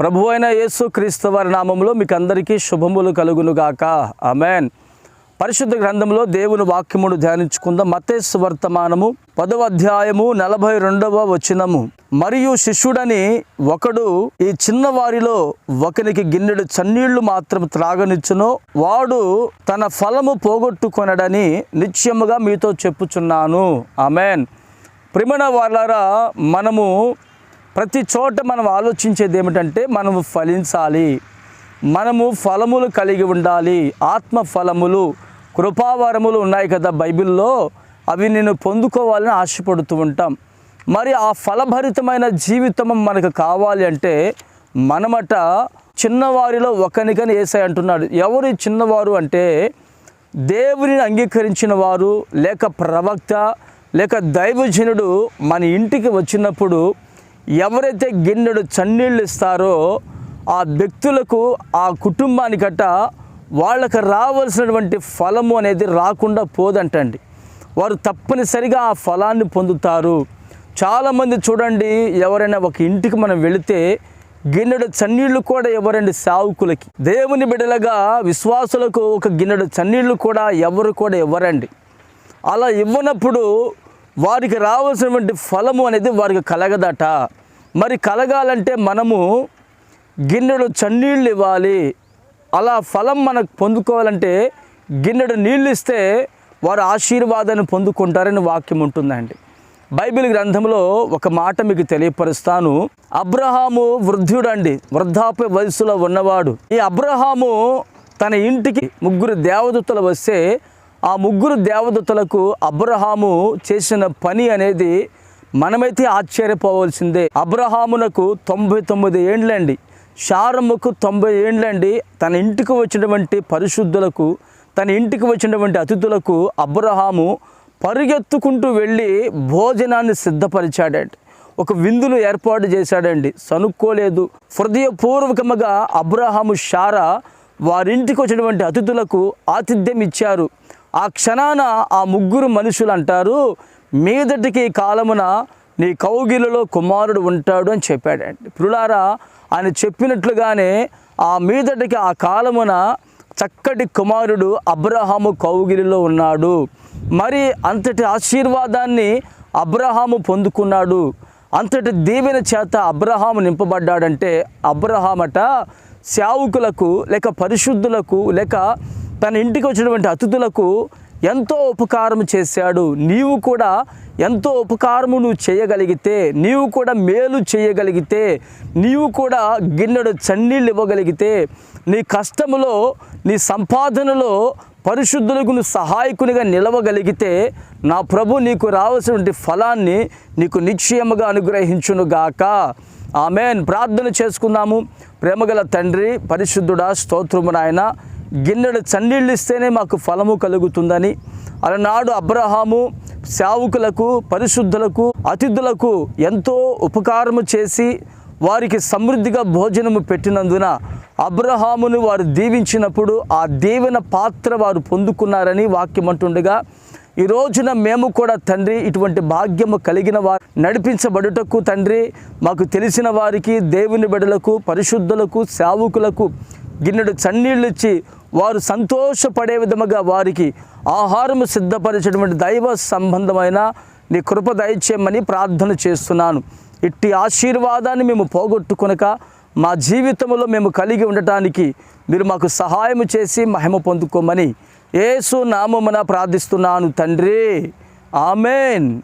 ప్రభు అయిన యేసు క్రీస్తు వారి నామంలో మీకు అందరికీ శుభములు కలుగునుగాక. అమెన్ పరిశుద్ధ గ్రంథంలో దేవుని వాక్యమును ధ్యానించుకుందాం. మతేసు వర్తమానము పదవ అధ్యాయము నలభై రెండవ వచనము. మరియు శిష్యుడని ఒకడు ఈ చిన్నవారిలో ఒకనికి గిన్నెడు చన్నీళ్ళు మాత్రం త్రాగనిచ్చును వాడు తన ఫలము పోగొట్టుకొనడని నిశ్చయముగా మీతో చెప్పుచున్నాను. అమెన్ ప్రిమణ వాళ్ళారా మనము ప్రతి చోట మనం ఆలోచించేది ఏమిటంటే మనము ఫలించాలి. మనము ఫలములు కలిగి ఉండాలి. ఆత్మ ఫలములు కృపావరములు ఉన్నాయి కదా బైబిల్లో. అవి నేను పొందుకోవాలని ఆశపడుతూ ఉంటాం. మరి ఆ ఫలభరితమైన జీవితం మనకు కావాలి అంటే మనమట చిన్నవారిలో ఒకనికని ఏసై అంటున్నాడు. ఎవరు చిన్నవారు అంటే దేవుని అంగీకరించిన వారు లేక ప్రవక్త లేక దైవజనుడు మన ఇంటికి వచ్చినప్పుడు ఎవరైతే గిన్నెడు చన్నీళ్ళు ఇస్తారో ఆ వ్యక్తులకు ఆ కుటుంబానికట వాళ్ళకి రావాల్సినటువంటి ఫలము అనేది రాకుండా పోదంటండి. వారు తప్పనిసరిగా ఆ ఫలాన్ని పొందుతారు. చాలామంది చూడండి ఎవరైనా ఒక ఇంటికి మనం వెళితే గిన్నెడు చన్నీళ్ళు కూడా ఎవరండి? సావుకులకి. దేవుని బిడలగా విశ్వాసులకు ఒక గిన్నెడు చన్నీళ్ళు కూడా ఎవరు కూడా ఇవ్వరండి. అలా ఇవ్వనప్పుడు వారికి రావాల్సినటువంటి ఫలము అనేది వారికి కలగదట. మరి కలగాలంటే మనము గిన్నెడు చన్నీళ్ళు ఇవ్వాలి. అలా ఫలం మనకు పొందుకోవాలంటే గిన్నెడు నీళ్ళు ఇస్తే వారు ఆశీర్వాదాన్ని పొందుకుంటారని వాక్యం ఉంటుందండి. బైబిల్ గ్రంథంలో ఒక మాట మీకు తెలియపరుస్తాను. అబ్రహాము వృద్ధుడండి వృద్ధాప్య వయసులో ఉన్నవాడు. ఈ అబ్రహాము తన ఇంటికి ముగ్గురు దేవదూతలు వస్తే ఆ ముగ్గురు దేవదూతలకు అబ్రహాము చేసిన పని అనేది మనమైతే ఆశ్చర్యపోవాల్సిందే. అబ్రహామునకు తొంభై తొమ్మిది ఏండ్లండి. షారమ్మకు తొంభై ఏండ్లండి. తన ఇంటికి వచ్చినటువంటి పరిశుద్ధులకు తన ఇంటికి వచ్చినటువంటి అతిథులకు అబ్రహాము పరిగెత్తుకుంటూ వెళ్ళి భోజనాన్ని సిద్ధపరిచాడండి. ఒక విందును ఏర్పాటు చేశాడండి. సనుక్కోలేదు. హృదయపూర్వకముగా అబ్రహాము షారా వారింటికి వచ్చినటువంటి అతిథులకు ఆతిథ్యం ఇచ్చారు. ఆ క్షణాన ఆ ముగ్గురు మనుషులు అంటారు మీదటికి ఈ కాలమున నీ కౌగిలలో కుమారుడు ఉంటాడు అని చెప్పాడండి. పురులారా ఆయన చెప్పినట్లుగానే ఆ మీదటికి ఆ కాలమున చక్కటి కుమారుడు అబ్రహాము కౌగిలిలో ఉన్నాడు. మరి అంతటి ఆశీర్వాదాన్ని అబ్రహాము పొందుకున్నాడు. అంతటి దీవెన చేత అబ్రహాము నింపబడ్డాడంటే అబ్రహామట సేవకులకు లేక పరిశుద్ధులకు లేక తన ఇంటికి వచ్చినటువంటి అతిథులకు ఎంతో ఉపకారం చేశాడు. నీవు కూడా ఎంతో ఉపకారము నువ్వు చేయగలిగితే నీవు కూడా మేలు చేయగలిగితే నీవు కూడా గిన్నెడు చన్నీళ్ళు ఇవ్వగలిగితే నీ కష్టములో నీ సంపాదనలో పరిశుద్ధులకు నువ్వు సహాయకునిగా నిలవగలిగితే నా ప్రభు నీకు రావాల్సినటువంటి ఫలాన్ని నీకు నిశ్చయముగా అనుగ్రహించునుగాక ఆమెన్. ప్రార్థన చేసుకుందాము. ప్రేమగల తండ్రి పరిశుద్ధుడా స్తోత్రము నాయన. గిన్నెడు చన్నీళ్ళు ఇస్తేనే మాకు ఫలము కలుగుతుందని. అలనాడు అబ్రహాము సేవకులకు పరిశుద్ధులకు అతిథులకు ఎంతో ఉపకారము చేసి వారికి సమృద్ధిగా భోజనము పెట్టినందున అబ్రహామును వారు దీవించినప్పుడు ఆ దీవెన పాత్ర వారు పొందుకున్నారని వాక్యం అంటుండగా ఈ రోజున మేము కూడా తండ్రి ఇటువంటి భాగ్యము కలిగిన వారు నడిపించబడుటకు తండ్రి మాకు తెలిసిన వారికి దేవుని బిడలకు పరిశుద్ధులకు సేవకులకు గిన్నెడు చన్నీళ్ళు ఇచ్చి వారు సంతోషపడే విధముగా వారికి ఆహారము సిద్ధపరిచేటువంటి దైవ సంబంధమైన నీ కృప దయచేయమని ప్రార్థన చేస్తున్నాను. ఇట్టి ఆశీర్వాదాన్ని మేము పోగొట్టుకునక మా జీవితంలో మేము కలిగి ఉండటానికి మీరు మాకు సహాయం చేసి మహిమ పొందుకోమని ఏసు నామమున ప్రార్థిస్తున్నాను తండ్రి. ఆమెన్.